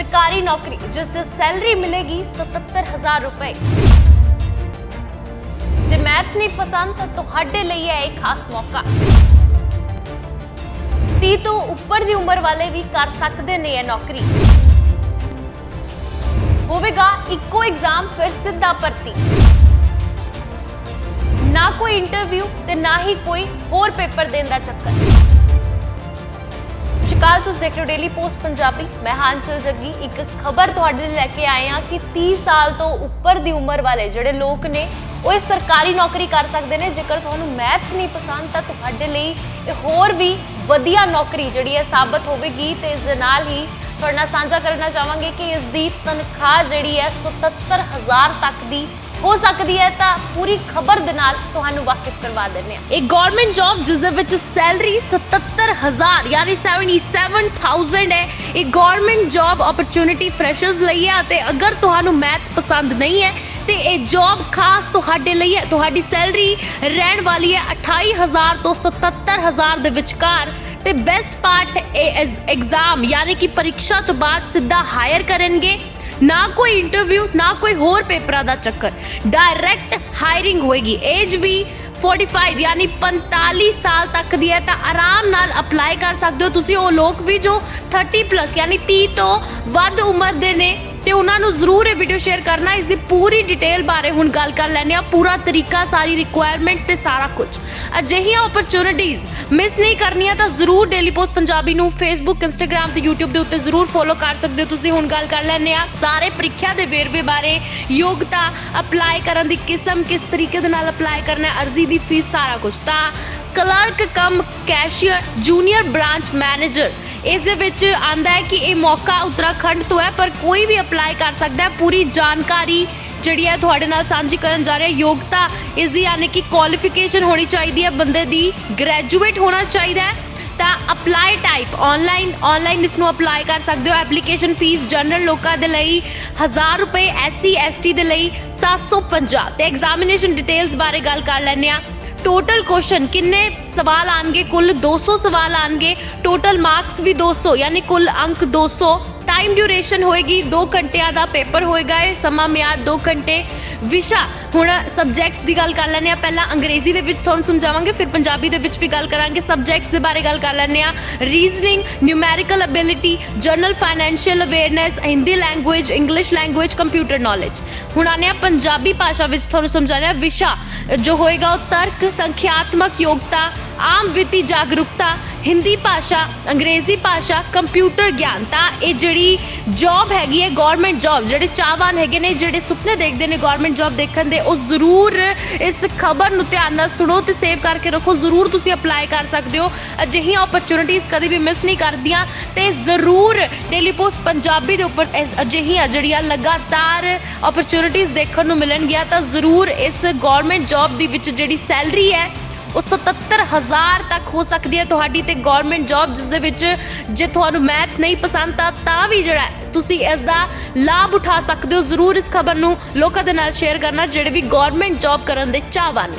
ਸਰਕਾਰੀ ਨੌਕਰੀ, ਜਿਸ 'ਚ ਸੈਲਰੀ ਮਿਲੇਗੀ 77000 ਰੁਪਏ। ਜੇ ਮੈਥਸ ਨਹੀਂ ਪਸੰਦ, ਤਾਂ ਤੁਹਾਡੇ ਲਈ ਹੈ ਇਹ ਖਾਸ ਮੌਕਾ। 30 ਤੋਂ ਉੱਪਰ ਦੀ ਉਮਰ ਵਾਲੇ ਵੀ ਕਰ ਸਕਦੇ ਨੇ ਇਹ ਨੌਕਰੀ। ਹੋਵੇਗਾ ਇੱਕੋ ਐਗਜ਼ਾਮ ਫਿਰ ਸਿੱਧਾ ਭਰਤੀ। ਨਾ ਕੋਈ ਇੰਟਰਵਿਊ ਤੇ ਨਾ ਹੀ ਕੋਈ ਹੋਰ ਪੇਪਰ ਦੇਣ ਦਾ ਚੱਕਰ। ਸ਼ਿਕਾਲ ਤੁਸੀਂ ਦੇਖ ਰਹੇ ਹੋ ਡੇਲੀ ਪੋਸਟ ਪੰਜਾਬੀ। ਮੈਂ ਹਾਂਚਲ ਜੱਗੀ। ਇੱਕ ਖਬਰ ਤੁਹਾਡੇ ਲਈ ਲੈ ਕੇ ਆਏ ਹਾਂ ਕਿ 30 ਸਾਲ ਤੋਂ ਉੱਪਰ ਦੀ ਉਮਰ ਵਾਲੇ ਜਿਹੜੇ ਲੋਕ ਨੇ, ਉਹ ਇਸ ਸਰਕਾਰੀ ਨੌਕਰੀ ਕਰ ਸਕਦੇ ਨੇ। ਜੇਕਰ ਤੁਹਾਨੂੰ ਮੈਥਸ ਨਹੀਂ ਪਸੰਦ, ਤਾਂ ਤੁਹਾਡੇ ਲਈ ਇਹ ਹੋਰ ਵੀ ਵਧੀਆ ਨੌਕਰੀ ਜਿਹੜੀ ਹੈ ਸਾਬਤ ਹੋਵੇਗੀ ਤੇ ਇਸ ਦੇ ਨਾਲ ਹੀ ਤੁਹਾਡੇ ਨਾਲ ਸਾਂਝਾ ਕਰਨਾ ਚਾਹਾਂਗੇ ਕਿ ਇਸ ਦੀ ਤਨਖਾਹ ਜਿਹੜੀ ਹੈ 77000 ਤੱਕ ਦੀ ਹੋ ਸਕਦੀ ਹੈ ਤਾਂ ਪੂਰੀ ਖਬਰ ਦੇ ਨਾਲ ਤੁਹਾਨੂੰ ਵਾਕਿਫ ਕਰਵਾ ਦਿੰਦੇ ਹਾਂ। ਇੱਕ ਗਵਰਨਮੈਂਟ ਜੌਬ ਜਿਸ ਦੇ ਵਿੱਚ ਸੈਲਰੀ 77000 ਯਾਨੀ 77000 ਹੈ। ਇਹ ਗਵਰਨਮੈਂਟ ਜੌਬ ਓਪਰਚੁਨਿਟੀ ਫਰੈਸ਼ਰਸ ਲਈ ਹੈ ਅਤੇ ਅਗਰ ਤੁਹਾਨੂੰ ਮੈਥ ਪਸੰਦ ਨਹੀਂ ਹੈ, ਤੇ ਇਹ ਜੌਬ ਖਾਸ ਤੁਹਾਡੇ ਲਈ ਹੈ। ਤੁਹਾਡੀ ਸੈਲਰੀ ਰਹਿਣ ਵਾਲੀ ਹੈ 28000 ਤੋਂ 77000 ਦੇ ਵਿਚਕਾਰ। ਤੇ ਬੈਸਟ ਪਾਰਟ ਐਗਜ਼ਾਮ ਯਾਨੀ ਕਿ ਪਰੀਕਸ਼ਾ ਤੋਂ ਬਾਅਦ ਸਿੱਧਾ ਹਾਇਰ ਕਰਨਗੇ। ਨਾ ਕੋਈ ਇੰਟਰਵਿਊ ਨਾ ਕੋਈ ਹੋਰ ਪੇਪਰਾਂ ਦਾ ਚੱਕਰ। ਡਾਇਰੈਕਟ ਹਾਇਰਿੰਗ ਹੋਏਗੀ। ਏਜ ਵੀ 45 ਯਾਨੀ 45 ਸਾਲ ਤੱਕ ਦੀ ਹੈ, ਤਾਂ ਆਰਾਮ ਨਾਲ ਅਪਲਾਈ ਕਰ ਸਕਦੇ ਹੋ। ਤੁਸੀਂ ਉਹ ਲੋਕ ਵੀ ਜੋ 30 ਪਲੱਸ ਯਾਨੀ 30 ਤੋਂ ਵੱਧ ਉਮਰ ਦੇ ਨੇ ਤੇ ਉਹਨਾਂ ਨੂੰ ਜ਼ਰੂਰ ਇਹ ਵੀਡੀਓ ਸ਼ੇਅਰ ਕਰਨਾ, ਇਸ ਦੀ ਪੂਰੀ ਡਿਟੇਲ ਬਾਰੇ ਹੁਣ ਗੱਲ ਕਰ ਲੈਣੇ ਆ ਪੂਰਾ ਤਰੀਕਾ, ਸਾਰੀ ਰਿਕੁਆਇਰਮੈਂਟ ਤੇ ਸਾਰਾ ਕੁਝ। ਅਜਿਹੀਆਂ ਓਪਰਚ्युनिटीज ਮਿਸ ਨਹੀਂ ਕਰਨੀਆਂ ਤਾਂ ਜ਼ਰੂਰ ਡੇਲੀ ਪੋਸਟ ਪੰਜਾਬੀ ਨੂੰ ਫੇਸਬੁੱਕ ਇੰਸਟਾਗ੍ਰam ਤੇ YouTube ਦੇ ਉੱਤੇ ਜ਼ਰੂਰ ਫੋਲੋ ਕਰ ਸਕਦੇ ਹੋ। ਤੁਸੀਂ ਹੁਣ ਗੱਲ ਕਰ ਲੈਣੇ ਆ ਸਾਰੇ ਪ੍ਰੀਖਿਆ ਦੇ ਵੇਰਵੇ ਬਾਰੇ। ਯੋਗਤਾ ਅਪਲਾਈ ਕਰਨ ਦੀ ਕਿਸਮ ਕਿਸ ਤਰੀਕੇ ਦੇ ਨਾਲ ਅਪਲਾਈ ਕਰਨਾ ਅਰਜ਼ੀ ਦੀ ਫੀਸ ਸਾਰਾ ਕੁਝ। ਤਾਂ clerk, cum cashier junior branch manager ਇਸ ਦੇ ਵਿੱਚ ਆਂਦਾ ਹੈ ਕਿ ਇਹ ਮੌਕਾ ਉੱਤਰਾਖੰਡ ਤੋਂ ਹੈ, ਪਰ ਕੋਈ ਵੀ ਅਪਲਾਈ ਕਰ ਸਕਦਾ ਹੈ। ਪੂਰੀ ਜਾਣਕਾਰੀ ਜਿਹੜੀ ਹੈ ਤੁਹਾਡੇ ਨਾਲ ਸਾਂਝੀ ਕਰਨ ਜਾ ਰਿਹਾ। ਯੋਗਤਾ ਇਸ ਦੀ ਯਾਨੀ ਕਿ ਕੁਆਲੀਫਿਕੇਸ਼ਨ ਹੋਣੀ ਚਾਹੀਦੀ ਹੈ। ਬੰਦੇ ਦੀ ਗ੍ਰੈਜੂਏਟ ਹੋਣਾ ਚਾਹੀਦਾ ਹੈ। ਤਾਂ ਅਪਲਾਈ ਟਾਈਪ ਆਨਲਾਈਨ ਆਨਲਾਈਨ ਇਸ ਨੂੰ ਅਪਲਾਈ ਕਰ ਸਕਦੇ ਹੋ। ਐਪਲੀਕੇਸ਼ਨ ਫੀਸ ਜਨਰਲ ਲੋਕਾਂ ਦੇ ਲਈ 1000 ਰੁਪਏ ਐਸਸੀ ਐਸਟੀ ਦੇ ਲਈ 750 ਤੇ ਐਗਜ਼ਾਮੀਨੇਸ਼ਨ ਡਿਟੇਲਸ ਬਾਰੇ ਗੱਲ ਕਰ ਲੈਂਦੇ ਆ ਟੋਟਲ ਕੁਐਸਚਨ ਕਿੰਨੇ ਸਵਾਲ ਆਣਗੇ ਕੁੱਲ 200 ਸਵਾਲ ਆਣਗੇ ਟੋਟਲ ਮਾਰਕਸ ਵੀ 200 ਯਾਨੀ ਕੁੱਲ ਅੰਕ 200 ਟਾਈਮ ਡਿਊਰੇਸ਼ਨ ਹੋਏਗੀ 2 ਘੰਟਿਆਂ ਦਾ ਪੇਪਰ ਹੋਏਗਾ ਇਹ ਸਮਾਂ ਮਿਆਦ 2 ਘੰਟੇ ਵਿਸ਼ਾ ਹੁਣ ਸਬਜੈਕਟਸ ਦੀ ਗੱਲ ਕਰ ਲੈਂਦੇ ਆ ਪਹਿਲਾਂ ਅੰਗਰੇਜ਼ੀ ਦੇ ਵਿੱਚ ਤੁਹਾਨੂੰ ਸਮਝਾਵਾਂਗੇ ਫਿਰ ਪੰਜਾਬੀ ਦੇ ਵਿੱਚ ਵੀ ਗੱਲ ਕਰਾਂਗੇ ਸਬਜੈਕਟਸ ਦੇ ਬਾਰੇ ਗੱਲ ਕਰ ਲੈਂਦੇ ਆ reasoning numerical ability general financial awareness Hindi language English language computer knowledge ਹੁਣ ਆਨੇ ਪੰਜਾਬੀ ਭਾਸ਼ਾ ਵਿੱਚ ਤੁਹਾਨੂੰ ਸਮਝਾ ਰਿਹਾ ਵਿਸ਼ਾ, ਜੋ ਹੋਏਗਾ ਉਹ ਤਰਕ, ਸੰਖਿਆਤਮਕ ਯੋਗਤਾ, ਆਮ ਵਿੱਤੀ ਜਾਗਰੂਕਤਾ, ਹਿੰਦੀ ਭਾਸ਼ਾ, ਅੰਗਰੇਜ਼ੀ ਭਾਸ਼ਾ, ਕੰਪਿਊਟਰ ਗਿਆਨ। ਤਾਂ ਇਹ ਜਿਹੜੀ ਜੌਬ ਹੈਗੀ ਹੈ ਗਵਰਨਮੈਂਟ ਜੌਬ ਜਿਹੜੇ ਚਾਹਵਾਨ ਹੈਗੇ ਨੇ, ਜਿਹੜੇ ਸੁਪਨੇ ਦੇਖਦੇ ਨੇ ਗਵਰਨਮੈਂਟ ਜੌਬ ਦੇਖਣ ਦੇ, ਉਹ ਜ਼ਰੂਰ ਇਸ ਖਬਰ ਨੂੰ ਧਿਆਨ ਨਾਲ ਸੁਣੋ ਤੇ ਸੇਵ ਕਰਕੇ ਰੱਖੋ। ਜ਼ਰੂਰ ਤੁਸੀਂ ਅਪਲਾਈ ਕਰ ਸਕਦੇ ਹੋ। ਅਜਿਹੀਆਂ ਓਪਰਚ्युनिटीज ਕਦੇ ਵੀ ਮਿਸ ਨਹੀਂ ਕਰਦੀਆਂ ਤੇ ਜ਼ਰੂਰ ਡੇਲੀ ਪੋਸਟ ਪੰਜਾਬੀ ਦੇ ਉੱਪਰ ਅਜਿਹੀਆਂ ਜਿਹੜੀਆਂ ਲਗਾਤਾਰ ਓਪਰਚ्युनिटी ਅਪਰਚੂਨਿਟੀਆਂ ਦੇਖਣ ਨੂੰ ਮਿਲਣਗੀਆਂ ਤਾਂ ਜ਼ਰੂਰ ਇਸ ਗਵਰਨਮੈਂਟ ਜੌਬ ਦੇ ਵਿੱਚ ਜਿਹੜੀ ਸੈਲਰੀ ਹੈ, ਉਹ 77000 ਤੱਕ ਹੋ ਸਕਦੀ ਹੈ ਤੁਹਾਡੀ ਤੇ ਗਵਰਨਮੈਂਟ ਜੌਬ ਜਿਸ ਦੇ ਵਿੱਚ ਜੇ ਤੁਹਾਨੂੰ ਮੈਥ ਨਹੀਂ ਪਸੰਦ ਤਾਂ ਤਾਂ ਵੀ ਜਿਹੜਾ ਤੁਸੀਂ ਇਸ ਦਾ ਲਾਭ ਉਠਾ ਸਕਦੇ ਹੋ। ਜ਼ਰੂਰ ਇਸ ਖਬਰ ਨੂੰ ਲੋਕਾਂ ਦੇ ਨਾਲ ਸ਼ੇਅਰ ਕਰਨਾ, ਜਿਹੜੇ ਵੀ ਗਵਰਨਮੈਂਟ ਜੌਬ ਕਰਨ ਦੇ ਚਾਹਵਾਨ ਨੇ।